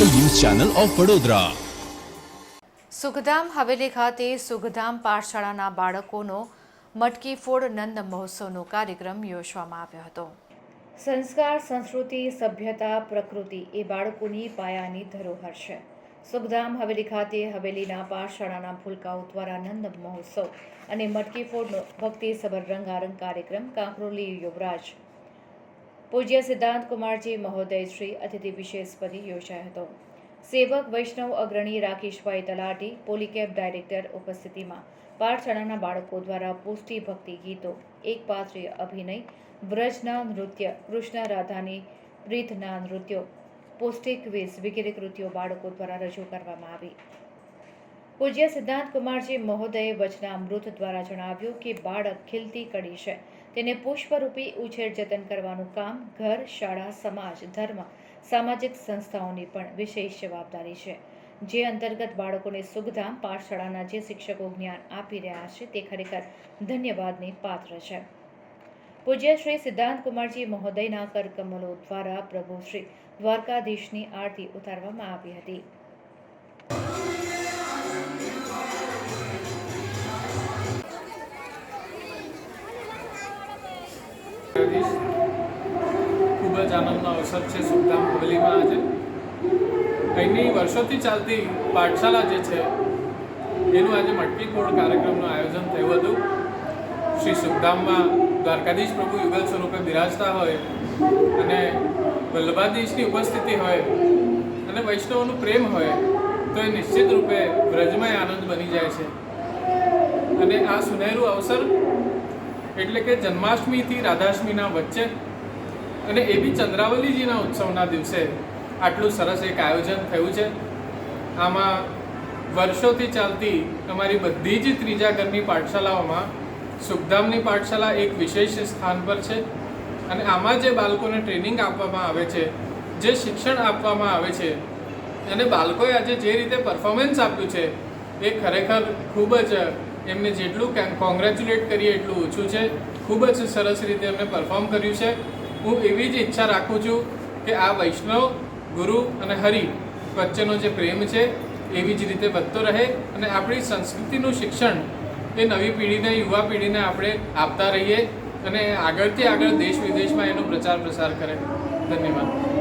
Channel of Vadodara. Sukhdham Haveli ખાતે સુખધામ પાઠશાળાના બાળકોનો મટકી ફોડ નંદ મહોત્સવનો કાર્યક્રમ યોજવામાં આવ્યો હતો. સંસ્કાર, સંસ્કૃતિ, સભ્યતા, પ્રકૃતિ એ બાળકોની પાયાની ધરોહર છે. સુખધામ હવેલી ખાતે હવેલીના પાઠશાળાના ભૂલકાઓ દ્વારા નંદ મહોત્સવ અને મટકી ફોડનો ભક્તિસભર રંગારંગ કાર્યક્રમ કાંકરોલી યુવરાજ પૂજ્ય સિદ્ધાંત કુમારજી મહોદય અતિથિ વિશેષ પદે યોજાયો હતો. સેવક વૈષ્ણવ અગ્રણી રાકેશભાઈ તલાટી, પોલીકેબ ડાયરેક્ટર ઉપસ્થિતિમાં પાઠશાળાના બાળકો દ્વારા પુષ્ટિ ભક્તિ ગીતો, એક અભિનય, વ્રજના નૃત્ય, કૃષ્ણ રાધાની પ્રીતના નૃત્યો, પૌષ્ટિક વેશ વગેરે કૃતિઓ બાળકો દ્વારા રજૂ કરવામાં આવી. પૂજ્ય સિદ્ધાંત કુમારજી મહોદયે વચનામૃત દ્વારા જણાવ્યું કે બાળક ખીલતી કડી છે. તેને પુષ્પરૂપી ઉછેર જતન કરવાનું કામ, ઘર, શાળા, સમાજ, ધર્મ, સામાજિક સંસ્થાઓની પણ વિશેષ જવાબદારી છે. જે અંતર્ગત બાળકોને સુખધામ પાઠશાળાના જે શિક્ષકો જ્ઞાન આપી રહ્યા છે તે ખરેખર ધન્યવાદને પાત્ર છે. પૂજ્ય શ્રી સિદ્ધાંત કુમારજી મહોદયના કરકમલો દ્વારા પ્રભુ શ્રી દ્વારકાધીશની આરતી ઉતારવામાં આવી હતી. જગદીશ ખૂબ જ આનંદનો અવસર છે સુખધામ હવેલીમાં આજે. અહીંની વર્ષોથી ચાલતી પાઠશાલા જે છે, એનું આજે મટકી કાર્યક્રમનું આયોજન થયું હતું. શ્રી સુખધામમાં દ્વારકાધીશ પ્રભુ યુગલ સ્વરૂપે બિરાજતા હોય અને વલ્લભાધીશની ઉપસ્થિતિ હોય અને વૈષ્ણવનું પ્રેમ હોય, તો એ નિશ્ચિત રૂપે વ્રજમય આનંદ બની જાય છે. અને આ સુનહેરું અવસર એટલે કે જન્માષ્ટમીથી રાધાષ્ટમીના વચ્ચે. અને એ બી ચંદ્રાવલીજીના ઉત્સવના દિવસે આટલું સરસ એક આયોજન થયું છે. આમાં વર્ષોથી ચાલતી અમારી બધી જ ત્રીજા ઘરની પાઠશાલાઓમાં સુખધામની પાઠશાલા એક વિશેષ સ્થાન પર છે. અને આમાં જે બાળકોને ટ્રેનિંગ આપવામાં આવે છે, જે શિક્ષણ આપવામાં આવે છે, અને બાળકોએ આજે જે રીતે પરફોર્મન્સ આપ્યું છે, એ ખરેખર ખૂબ જ એમને જેટલું કોંગ્રેચ્યુલેટ કરીએ એટલું ઓછું છે. ખૂબ જ સરસ રીતે એમને પરફોર્મ કર્યું છે. હું એવી જ ઈચ્છા રાખું છું કે આ વૈષ્ણવ, ગુરુ અને હરિ વચ્ચેનો જે પ્રેમ છે, એવી જ રીતે વધતો રહે અને આપણી સંસ્કૃતિનું શિક્ષણ એ નવી પેઢીને, યુવા પેઢીને આપણે આપતા રહીએ અને આગળથી આગળ દેશ વિદેશમાં એનો પ્રચાર પ્રસાર કરે. ધન્યવાદ.